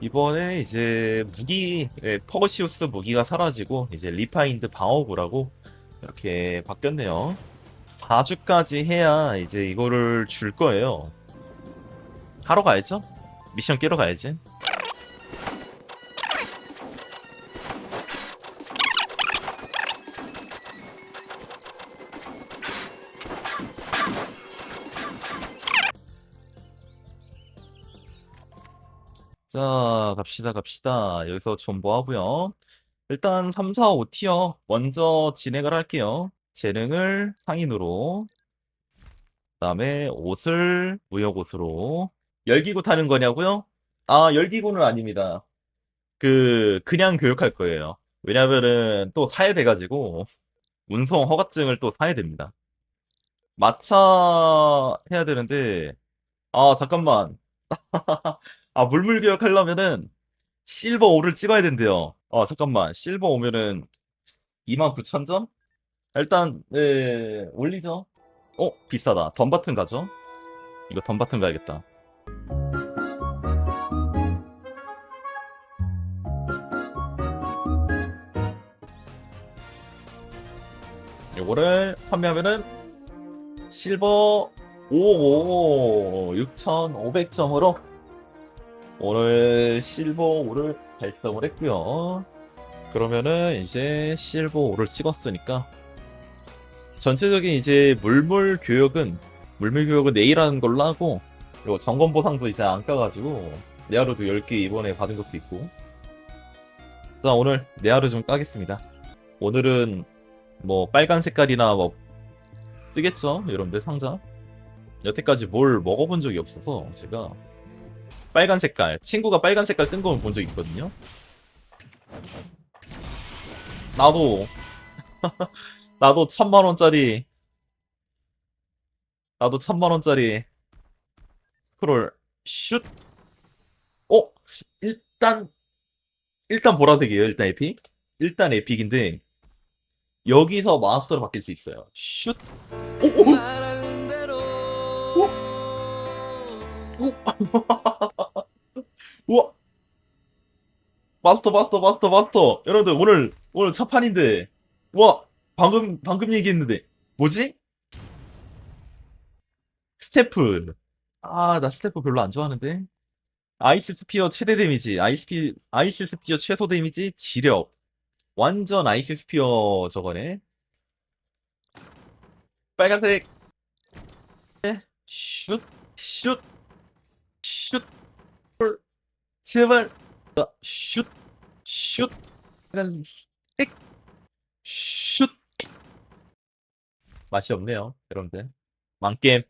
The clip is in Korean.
이번에 이제 무기 예, 퍼거시우스 무기가 사라지고 이제 리파인드 방어구라고 이렇게 바뀌었네요. 4주까지 해야 이제 이거를 줄 거예요. 하러 가야죠. 미션 깨러 가야지. 자, 갑시다, 갑시다. 여기서 좀 모아고요. 일단 3, 4, 5티어 먼저 진행을 할게요. 재능을 상인으로, 그다음에 옷을 무역옷으로. 열기구 타는 거냐고요? 아, 열기구는 아닙니다. 그 그냥 교육할 거예요. 왜냐면은 또 사야 돼가지고 운송 허가증을 또 사야 됩니다. 마차 해야 되는데, 아, 잠깐만. 아, 물물 교육하려면은 실버 5를 찍어야 된대요. 아, 잠깐만. 실버 오면은 29,000점? 일단, 네, 올리죠. 어, 비싸다. 덤바튼 가죠? 이거 덤바튼 가야겠다. 요거를 판매하면은 실버 5 6,500점으로 오늘 실버 5를 달성을 했고요. 그러면은 이제 실버 5를 찍었으니까 전체적인 이제 물물 교육은 물물 교육은 내일 하는 걸로 하고 그리고 점검 보상도 이제 안 까가지고 네하루도 10개 이번에 받은 것도 있고 자 오늘 네하루 좀 까겠습니다. 오늘은 뭐 빨간 색깔이나 뭐 뜨겠죠 여러분들 상자 여태까지 뭘 먹어본 적이 없어서 제가 빨간 색깔. 친구가 빨간 색깔 뜬 거는 본 적 있거든요. 나도. 나도 천만 원짜리. 나도 천만 원짜리 스크롤 슛. 어? 일단 일단 보라색이에요 일단 에픽. 일단 에픽인데 여기서 마스터로 바뀔 수 있어요. 슛. 오, 오, 말하 마스터 마스터 마스터 마스터. 여러분들 오늘 오늘 첫 판인데 우와 방금 방금 얘기했는데 뭐지? 스태프. 아 나 스태프 별로 안 좋아하는데. 아이스 스피어 최대 데미지. 아이스, 아이스 스피어 최소 데미지 지력. 완전 아이스 스피어 저거네. 빨간색. 슛 슛, 슛, 제발, 아, 슛, 슛, 약간, 띡, 슛. 맛이 없네요, 여러분들. 망게임.